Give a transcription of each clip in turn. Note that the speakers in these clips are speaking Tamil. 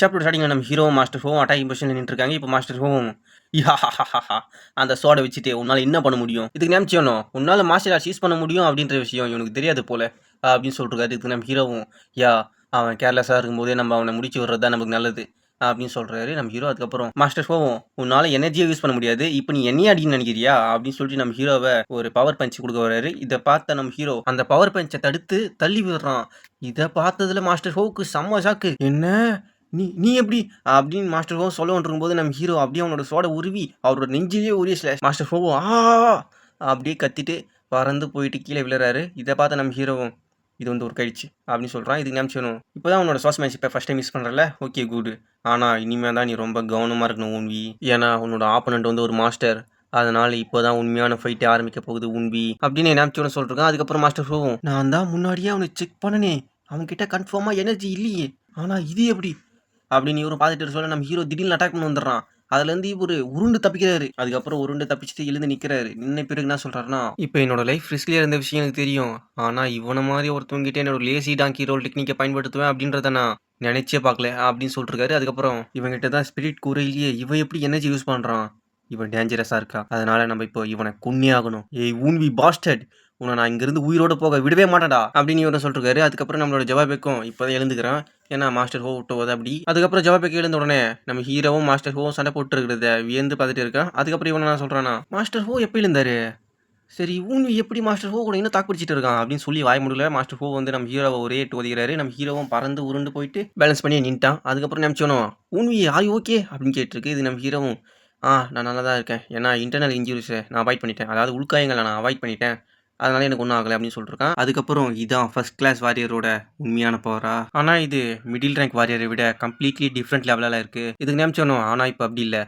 சாப்டர் ஸ்டார்டிங்கில் நம்ம ஹீரோ மாஸ்டர் ஹோம் அட்டாக்கிங் பொசிஷனில் நின்றுருக்காங்க. இப்போ மாஸ்டர் ஹோம் யா அந்த சோடை வச்சுட்டு உன்னால் என்ன பண்ண முடியும்? இதுக்கு நினச்சியோனோ உன்னால் மாஸ்டர் ஆர்ட்ஸ் யூஸ் பண்ண முடியும் அப்படின்ற விஷயம் இவனுக்கு தெரியாது போல அப்படின்னு சொல்லிருக்காரு இதுக்கு நம்ம ஹீரோவும் யா அவன் கேர்லெஸ்ஸாக இருக்கும்போதே நம்ம அவனை முடிச்சு விடுறது தான் நமக்கு நல்லது அப்படின்னு சொல்கிறாரு நம்ம ஹீரோ அதுக்கப்புறம் மாஸ்டர் ஹோவும் உன்னால் எனர்ஜியை யூஸ் பண்ண முடியாது. இப்போ நீ என்னையே அடின்னு நினைக்கிறியா? அப்படின்னு சொல்லிட்டு நம்ம ஹீரோவை ஒரு பவர் பஞ்ச் கொடுக்க வர்றாரு. இதை பார்த்த நம்ம ஹீரோ அந்த பவர் பஞ்சை தடுத்து தள்ளி விடுறான். இதை பார்த்ததுல மாஸ்டர் ஹோவுக்கு செம்ம ஷாக்கு என்ன? நீ நீ எப்படி? அப்படின்னு மாஸ்டர் ஹோ சொல்ல போது நம்ம ஹீரோ அப்படியே அவனோட சோட உருவி அவரோட நெஞ்சிலேயே உரிய ஸ்லாஷ் மாஸ்டர் ஹோ ஆ அப்படியே கத்திட்டு பறந்து போயிட்டு கீழே விழுறாரு. இதை பார்த்து நம்ம ஹீரோவும் இது வந்து ஒரு கழிச்சு அப்படின்னு சொல்கிறான் இதுக்கு நினச்சிடணும் இப்போ தான் உன்னோட இப்போ ஃபஸ்ட் டைம் மிஸ் பண்ணுறல ஓகே குட் ஆனால் இனிமேல் தான் நீ ரொம்ப கவனமாக இருக்கணும் உன்வி. ஏன்னா உன்னோட ஆப்பனண்ட் வந்து ஒரு மாஸ்டர் அதனால் இப்போ தான் உண்மையான ஃபைட்டே ஆரம்பிக்க போகுது உன்வி. அப்படின்னு நினச்சோன்னு சொல்லிருக்கான் அதுக்கப்புறம் மாஸ்டர் ஹோவும் நான் தான் முன்னாடியே அவனை செக் பண்ணனே. அவன்கிட்ட கன்ஃபார்மாக எனர்ஜி இல்லையே. ஆனால் இது எப்படி? அப்படின்னு இவரும் பார்த்துட்டு சொல்ல நம்ம ஹீரோ திடீர்னு அட்டாக் பண்ணி வந்துடுறான். அதுலேருந்து இவர் உருண்டு தப்பிக்கிறாரு. அதுக்கப்புறம் உருண்டு தப்பிச்சுட்டு எழுந்து நிற்கிறாரு நின்ன பிறகு என்ன சொல்கிறாருன்னா இப்போ என்னோட லைஃப் ரிஸ்க்லியாக இருந்த விஷயம் எனக்கு தெரியும். ஆனால் இவனை மாதிரி ஒருத்தவங்கிட்ட என்னோட லேசி டாங்கி ரோல் டெக்னிக்கை பயன்படுத்துவேன் அப்படின்றத நான் நினைச்சே பார்க்கல அப்படின்னு சொல்லிருக்காரு. அதுக்கப்புறம் இவங்கிட்ட தான் ஸ்பிரிட் கூறையிலேயே இவன் எப்படி எனர்ஜி யூஸ் பண்ணுறான் இவன் டேஞ்சரஸாக இருக்கா? அதனால நம்ம இப்போ இவனை கொன்னே ஆகணும். ஏய் ஊன் வி பாஸ்டட் உன்னை நான் இங்கேருந்து உயிரோட போக விடவே மாட்டேடா அப்படின்னு இவரை சொல்லிருக்காரு அதுக்கப்புறம் நம்மளோட ஜவாபேக்கும் இப்போ தான் எழுந்துக்கிறேன். ஏன்னா மாஸ்டர் ஹோ விட்டு அப்படி. அதுக்கப்புறம் ஜவாபேக்கு எழுந்த உடனே நம்ம ஹீரோவும் மாஸ்டர் ஹோவும் சண்டை போட்டு இருக்கிறத வியந்து பார்த்துட்டு இருக்கேன். அதுக்கப்புறம் இவனை நான் சொல்கிறானா மாஸ்டர் ஹோ எப்போ எழுந்தாரு? சரி ஊன் எப்படி மாஸ்டர் ஹோ கூட இன்னும் தாக்கு பிடிச்சிட்டு இருக்கான். அப்படின்னு சொல்லி வாய் முடியல மாஸ்டர் ஹோ வந்து நம்ம ஹீரோவை ஒரே எட்டு ஒதுக்கிறாரு. நம்ம ஹீரோவும் பறந்து உருண்டு போயிட்டு பேலன்ஸ் பண்ணி நின்ட்டான். அதுக்கப்புறம் நினச்சோனோ ஊன்வி ஆய் ஓகே அப்படின்னு கேட்டிருக்கு. இது நம்ம ஹீரோவும் ஆ நான் நல்லா தான் இருக்கேன். ஏன்னா இன்டர்னல் இன்ஜுரிஸை நான் அவாய்ட் பண்ணிட்டேன். அதாவது உள்காயங்களை நான் அவாய்ட் பண்ணிட்டேன். அதனால எனக்கு ஒன்றும் ஆகலை அப்படின்னு சொல்லிருக்கான். அதுக்கப்புறம் இதான் ஃபர்ஸ்ட் கிளாஸ் வாரியரோட உண்மையான பவரா ஆனால் இது மிடில் ரேங்க் வாரியரை விட கம்ப்ளீட்லி டிஃப்ரெண்ட் லெவலில் இருக்குது இதுக்கு நினச்சோனோ? ஆனால் இப்போ அப்படி இல்லை.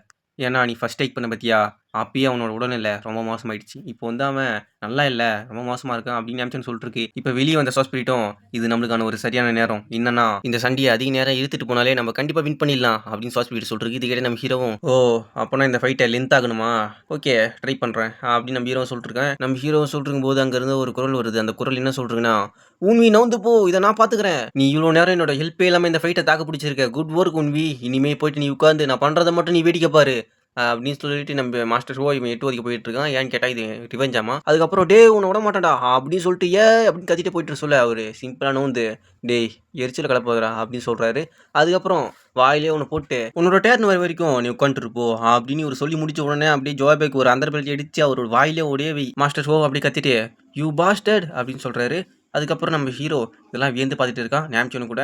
ஏன்னா நீ ஃபஸ்ட் டேக் பண்ண பற்றியா அப்பயே அவனோட உடல்நிலை ரொம்ப மோசமாயிடுச்சு. இப்போ வந்து அவன் நல்லா இல்லை ரொம்ப மோசமாக இருக்கான் அப்படின்னு நினச்சேன்னு சொல்லிட்டு இப்போ வெளியே வந்த சாஸ்பிரிட்டும் இது நம்மளுக்கான ஒரு சரியான நேரம். என்னன்னா இந்த சண்டையை அதிக நேரம் இழுத்துட்டு போனாலே நம்ம கண்டிப்பாக வின் பண்ணிடலாம் அப்படின்னு சாஸ்பிரிட் சொல்லிருக்கு இது கேட்ட நம்ம ஹீரோவும் ஓ அப்போனா இந்த ஃபைட்டை லென்த் ஆகணுமா? ஓகே ட்ரை பண்ணுறேன் அப்படின்னு நம்ம ஹீரோ சொல்லிருக்கேன் நம்ம ஹீரோ சொல்லிருக்கும் போது அங்கேருந்து ஒரு குரல் வருது. அந்த குரல் என்ன சொல்றீங்கன்னா உன்வி நவுந்து போ இதை நான் பார்த்துக்கிறேன் நீ இவ்வளோ நேரம் என்னோட ஹெல்ப்பே இல்லாமல் இந்த ஃபைட்டை தாக்கு பிடிச்சிருக்க குட் ஒர்க் உன்வி இனிமே போயிட்டு நீ உட்காந்து நான் பண்ணுறதை மட்டும் நீ வேடிக்கை பாரு. அப்படின்னு சொல்லிட்டு நம்ம மாஸ்டர் ஷோ இவன் எட்டு வரைக்கும் போயிட்டு இருக்கான். ஏன்னு கேட்டால் இது ரிவெஞ்சாமா அதுக்கப்புறம் டே உன்னை விட மாட்டான்டா. அப்படின்னு சொல்லிட்டு ஏ அப்படின்னு கத்திட்டு போயிட்டு சொல்ல அவர். சிம்பிளான வந்து டேய் எரிச்சல் கலப்போதுரா அப்படின்னு சொல்கிறாரு அதுக்கப்புறம் வாயிலே ஒன்று போட்டு உன்னோட டேர்ன் வர வரைக்கும் நீ உட்காந்துருப்போ அப்படின்னு இவர் சொல்லி முடிச்ச உடனே அப்படியே ஜோபேக்கு ஒரு அந்த பெல்ட் அடித்து அவரோட வாயிலே ஓடியே மாஸ்டர் ஷோ அப்படி கத்திட்டு யூ பாஸ்டட் அப்படின்னு சொல்கிறாரு அதுக்கப்புறம் நம்ம ஹீரோ இதெல்லாம் வியந்து பார்த்துட்டு இருக்கான். நேம்ச்சோன்னு கூட.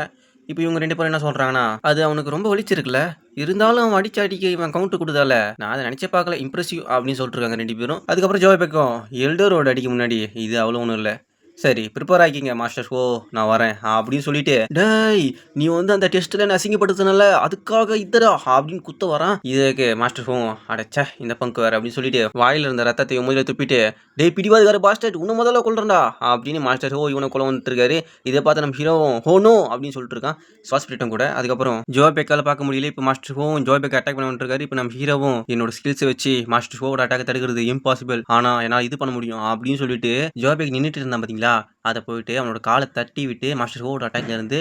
இப்போ இவங்க ரெண்டு பேரும் என்ன சொல்கிறாங்கன்னா அது அவனுக்கு ரொம்ப வலிச்சிருக்குல்ல. இருந்தாலும் அவன் அடிச்ச அடிக்க இவன் கவுண்ட் கொடுத்தால நான் அதை நினச்சே பார்க்கல இம்ப்ரெசிவ் அப்படின்னு சொல்லிட்டு இருக்காங்க ரெண்டு பேரும். அதுக்கப்புறம் ஜோய் பக்கம் எல்டரோட அடிக்க முன்னாடி இது அவ்வளோ ஒன்றும் இல்லை. சரி ப்ரிப்பேர் ஆகிக்கிங்க மாஸ்டர் ஓ நான் வரேன். அப்படின்னு சொல்லிட்டு டேய் நீ வந்து அந்த டெஸ்ட்டில் என்ன அசிங்கப்படுத்தினால? அதுக்காக இதரா அப்படின்னு குத்த வரான். இதுக்கு மாஸ்டர் ஹோ அடைச்சா இந்த பங்கு வேறு. அப்படின்னு சொல்லிட்டு வாயில் இருந்த ரத்தத்தை முதல்ல துப்பிட்டு டேய் பிடிவாது வேறு பாஸ்டர் உன்னை முதல்ல கொள்றா அப்படின்னு மாஸ்டர் ஹோ இவனை கொலை வந்துட்டு இருக்காரு இதை பார்த்து நம்ம ஹீரோவும் ஹோ நோ அப்படின்னு சொல்லிட்டு இருக்கான். ஸ்வாஸ்பிரிட்டும் கூட. அதுக்கப்புறம் ஜோ பேக்கால பார்க்க முடியல. இப்போ மாஸ்டர் ஹோவும் ஜோ பேக் அட்டாக் பண்ண வந்துருக்காரு இப்போ நம்ம ஹீரோவும் என்னோட ஸ்கில்ஸை வச்சு மாஸ்டர் ஹோவோட அட்டாக் தடுக்கிறது இம்பாசிபிள் ஆனால் என்னால் இது பண்ண முடியும். அப்படின்னு சொல்லிட்டு ஜோ பேக் நின்றுட்டு இருந்தான் பார்த்தீங்களா அதை போயிட்டு அவனோட காலை தட்டி விட்டு மாஸ்டர் ஹோவோட அட்டாக்ல இருந்து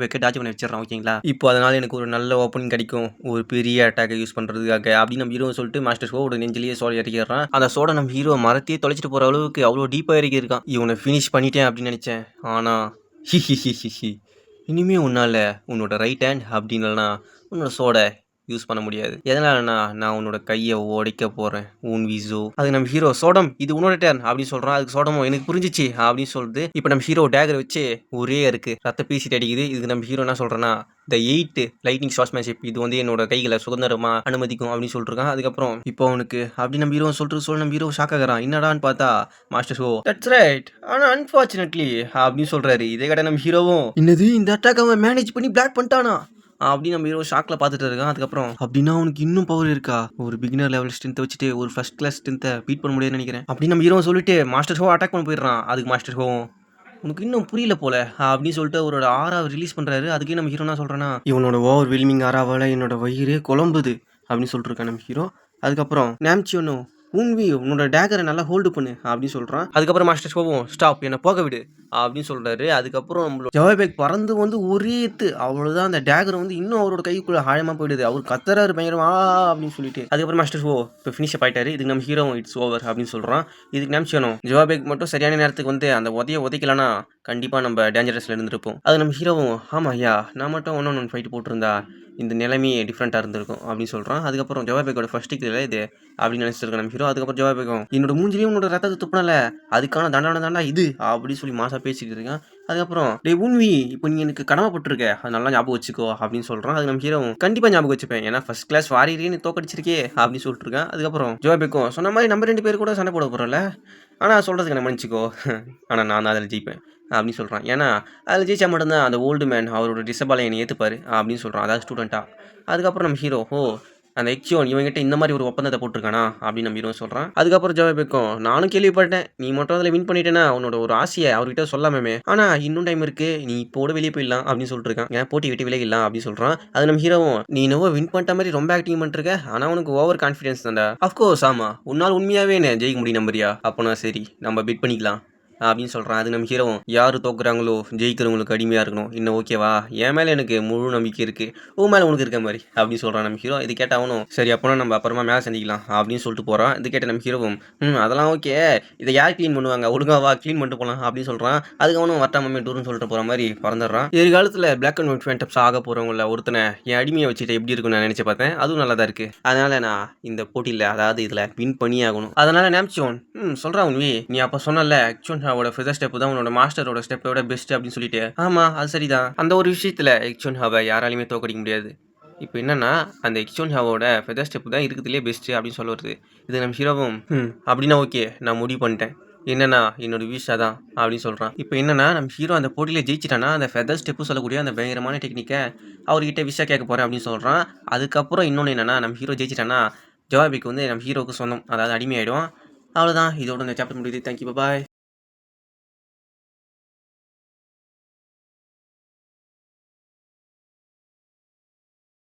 பேக்கை டாச் பண்ணி வச்சிடறான் ஓகேங்களா இப்போ அதனால எனக்கு ஒரு நல்ல ஓப்பனிங் கிடைக்கும். ஒரு பெரிய அட்டாக்கை யூஸ் பண்ணுறதுக்காக அப்படின்னு நம்ம ஹீரோ சொல்லிட்டு மாஸ்டர் ஹோவோட நெஞ்சிலேயே சோட இறக்கிடுறான் அந்த சோட நம்ம ஹீரோ மரத்தையே தொலைச்சிட்டு போகிற அளவுக்கு அவ்வளோ டீப்பாக இறக்கி இருக்கான் இவனை ஃபினிஷ் பண்ணிட்டேன் அப்படின்னு நினச்சேன். ஆனால் ஹி ஹி ஹி ஹி ஹி. இனிமே உன்னால் உன்னோட ரைட் ஹேண்ட் அப்படின்னா உன்னோட சோட யூஸ் பண்ண முடியாது. எதனாலண்ணா நான் உன்னோட கையை உடைக்க போகிறேன் உன் விசோ அது நம்ம ஹீரோ சோடம் இது உன்னோட டேர்ன் அப்படின்னு சொல்கிறான் அதுக்கு சோடமோ எனக்கு புரிஞ்சிச்சு அப்படின்னு சொல்லுது இப்போ நம்ம ஹீரோ டேகர் வச்சு ஒரே இருக்கு. ரத்த பீசிட்டு அடிக்குது. இதுக்கு நம்ம ஹீரோ என்ன சொல்கிறேன்னா த எயிட் லைட்டிங் ஷார்ட்ஸ்மேன்ஷிப் இது வந்து என்னோட கைகளை சுதந்திரமா அனுமதிக்கும் அப்படின்னு சொல்லிருக்கான் அதுக்கப்புறம் இப்போ அவனுக்கு அப்படி நம்ம ஹீரோ சொல்லிட்டு சொல்ல நம்ம ஹீரோ ஷாக் ஆகிறான். என்னடான்னு பார்த்தா மாஸ்டர் ஷோ தட்ஸ் ரைட் ஆனால் அன்ஃபார்ச்சுனேட்லி அப்படின்னு சொல்கிறாரு இதே கடை நம்ம ஹீரோவும் என்னது? இந்த அட்டாக் அவன் மேனேஜ் பண்ணி பிளாக் பண்ணிட்டானா? அப்படின்னு நம்ம ஹீரோ ஷாக்கில் பார்த்துட்டு இருக்கான். அதுக்கப்புறம் அப்படின்னா அவனுக்கு இன்னும் பவர் இருக்கா? ஒரு பிகினர் லெவல் ஸ்ட்ரென்த்தை வச்சுட்டு ஒரு ஃபர்ஸ்ட் கிளாஸ் ஸ்ட்ரென்த்தை பீட் பண்ண முடியாதுன்னு நினைக்கிறேன். அப்படின்னு நம்ம ஹீரோ சொல்லிட்டு மாஸ்டர் ஹோ அட்டாக் பண்ண போயிடுறான். அதுக்கு மாஸ்டர் ஷோ உனக்கு இன்னும் புரியல போல. அப்படின்னு சொல்லிட்டு அவரோட ஆறாவை ரிலீஸ் பண்ணுறாரு அதுக்கே நம்ம ஹீரோ என்ன சொல்கிறேன்னா இவனோட ஓவர் வில்மிங் ஆறாவால் என்னோட வயிறு குழம்புது. அப்படின்னு சொல்லிட்டு இருக்கான் நம்ம ஹீரோ அதுக்கப்புறம் நேம்ச்சியோனோ ஊன்வி உன்னோட டேகரை நல்லா ஹோல்டு பண்ணு அப்படின்னு சொல்கிறான் அதுக்கப்புறம் மாஸ்டர் ஷோவும் ஸ்டாப் என்னை போக விடு அப்படின்னு சொல்கிறாரு அதுக்கப்புறம் நம்மளோட ஜவாபேக் பறந்து வந்து ஒரே எத்து அவ்வளோதான் அந்த டேகர் வந்து இன்னும் அவரோட கைக்குள்ளே ஆழமாக போயிடுது. அவர் கத்துறாரு பயங்கரமா அப்படின்னு சொல்லிட்டு. அதுக்கப்புறம் மாஸ்டர் ஷோ இப்போ ஃபினிஷ் ஆயிட்டாரு. இதுக்கு நம்ம ஹீரோ இட்ஸ் ஓவர் அப்படின்னு சொல்கிறான் இதுக்கு நினச்சிக்கணும் ஜவாபேக் மட்டும் சரியான நேரத்துக்கு வந்து அந்த உதைய உதைக்கலனா கண்டிப்பாக நம்ம டேஞ்சரஸில் இருந்திருப்போம். அது நம்ம ஹீரோவும் ஆமாம் ஐயா நான் மட்டும் ஒன்று ஒன்று ஃபைட் போட்டிருந்தா இந்த நிலைமையே டிஃப்ரெண்ட்டாக இருந்திருக்கும் அப்படின்னு சொல்கிறான் அதுக்கப்புறம் ஜவாபேக்கோட ஃபர்ஸ்ட் கில் இது அப்படின்னு நினச்சிட்டு நம்ம ஹீரோ அதுக்கப்புறம் ஜவாபேக்கும் என்னோட மூஞ்சிலையும் உன்னோட ரத்தத்தை துப்புனல அதுக்கான தண்டனை தாண்டா இது? அப்படின்னு சொல்லி மாசா பேசிக்கிட்டு இருக்கான். அதுக்கப்புறம் டே உன்வி இப்போ நீ எனக்கு கடமைப்பட்டிருக்க அது நல்லா ஞாபகம் வச்சுக்கோ அப்படின்னு சொல்கிறான் அது நம்ம ஹீரோ கண்டிப்பாக ஞாபகம் வச்சுப்பேன். ஏன்னா ஃபர்ஸ்ட் கிளாஸ் வாரியரே நீ தோக்கடிச்சிருக்கே அப்படின்னு சொல்லிட்டு இருக்கேன். அதுக்கப்புறம் ஜோபிக்கும் சொன்ன மாதிரி நம்ம ரெண்டு பேர் கூட சண்டை போட போகிறோம்ல ஆனால் சொல்கிறதுக்கு நான் மன்னிச்சிக்கோ. ஆனால் நான் தான் அதில் ஜெயிப்பேன் அப்படின்னு சொல்கிறான் ஏன்னா அதில் ஜெயிச்சா மட்டும்தான் அந்த ஓல்டு மேன் அவரோட டிசபாலை என்னை ஏற்றுப்பார் அப்படின்னு சொல்கிறான் அதாவது ஸ்டூடெண்ட்டாக அதுக்கப்புறம் நம்ம ஹீரோ ஓ அந்த எக்ஸியோன் இவங்ககிட்ட இந்த மாதிரி ஒரு ஒப்பந்தத்தை போட்டிருக்கானா அப்படின்னு நம்ம ஹீரோ சொல்கிறான் அதுக்கப்புறம் ஜவாபேக்கும் நானும் கேள்விப்பட்டேன். நீ மட்டும் அதில் வின் பண்ணிட்டேன்னா உன்னோட ஒரு ஆசையை அவர்கிட்ட சொல்லாமே ஆனால் இன்னும் டைம் இருக்குது நீ இப்போட வெளியே போயிடலாம் அப்படின்னு சொல்லிட்டு இருக்கான். ஏன் போட்டி விட்டு விலகிடலாம் அப்படின்னு சொல்கிறான் அது நம்ம ஹீரோவும் நீ என்னவோ வின் பண்ணிட்ட மாதிரி ரொம்ப ஆக்டிங் பண்ணிருக்க. ஆனால் உனக்கு ஓவர் கான்ஃபிடன்ஸ் தான்டா. அஃப்கோர்ஸ் ஆமாம் உன்னால் உண்மையாகவே என்ன ஜெயிக்க முடியும் நம்பரியா அப்போனா சரி. நம்ம பிட் பண்ணிக்கலாம். அப்படின்னு சொல்கிறான் அது நம்ம ஹீரோவும் யார் தோக்குறாங்களோ ஜெயிக்கிறவங்களுக்கு அடிமையாக இருக்கணும். இன்னும் ஓகேவா என் மேலே எனக்கு முழு நம்பிக்கை இருக்குது உன் மேலே உனக்கு இருக்க மாதிரி அப்படின்னு சொல்கிறான் நம்ம ஹீரோ இது கேட்ட அவனும் சரி அப்போனா நம்ம அப்புறமா மேலே சந்திக்கலாம் அப்படின்னு சொல்லிட்டு போகிறான் இது கேட்ட நம்ம ஹீரோவும் ம் அதெல்லாம் ஓகே இதை யார் க்ளீன் பண்ணுவாங்க? ஒழுங்கா வா க்ளீன் பண்ணிட்டு போகலாம் அப்படின்னு சொல்கிறான் அதுக்கு அவனும் வட்டாமமே டூர்னு சொல்லிட்டு போகிற மாதிரி பறந்துடுறான். எதிர்காலத்தில் பிளாக் அண்ட் ஒயிட் ஃபேண்டப்ஸ் ஆக போகிறவங்கள ஒருத்தனை என் அடிமையை வச்சுட்டு எப்படி இருக்கும்னு நான் நினச்சி பார்த்தேன். அதுவும் நல்லா தான் இருக்குது அதனால் நான் இந்த போட்டியில் அதாவது இதில் வின் பண்ணி ஆகணும். அதனால் நினச்சோன் ம் சொல்கிறான் உன்வி நீ அப்போ சொன்னல எக்ஷோன்ஹாவோட ஃபெதர் ஸ்டெப் தான் உன்னோட மாஸ்டரோட ஸ்டெப்போட பெஸ்ட் அப்படின்னு சொல்லிட்டு. ஆமாம் அது சரிதான். அந்த ஒரு விஷயத்தில் எக்ஷோன்ஹாவை யாராலையுமே தோக்கடிக்க முடியாது. இப்போ என்னன்னா அந்த எக்ஷோன்ஹாவோட ஃபெதர் ஸ்டெப் தான் இருக்கிறதுலே பெஸ்ட்டு அப்படின்னு சொல்ல வருது இது நம்ம ஹீரோவும். அப்படின்னா ஓகே நான் முடிவு பண்ணிட்டேன். என்னன்னா என்னோட விஷா தான் அப்படின்னு சொல்கிறான் இப்போ என்னன்னா நம்ம ஹீரோ அந்த போட்டியில் ஜெயிச்சிட்டானா அந்த ஃபெதர் ஸ்டெப்பு சொல்லக்கூடிய அந்த பயங்கரமான டெக்னிக்கை அவர்கிட்ட விஷா கேட்க போகிறேன் அப்படின்னு சொல்கிறான் அதுக்கப்புறம் இன்னொன்று என்னன்னா நம்ம ஹீரோ ஜெயிச்சிட்டானா ஜவாபிக்கு வந்து நம்ம ஹீரோவுக்கு சொந்தம். அதாவது அடிமையாயிடும் அவ்வளோதான் இதோட இந்த சாப்டர் முடியுது. Thank you bye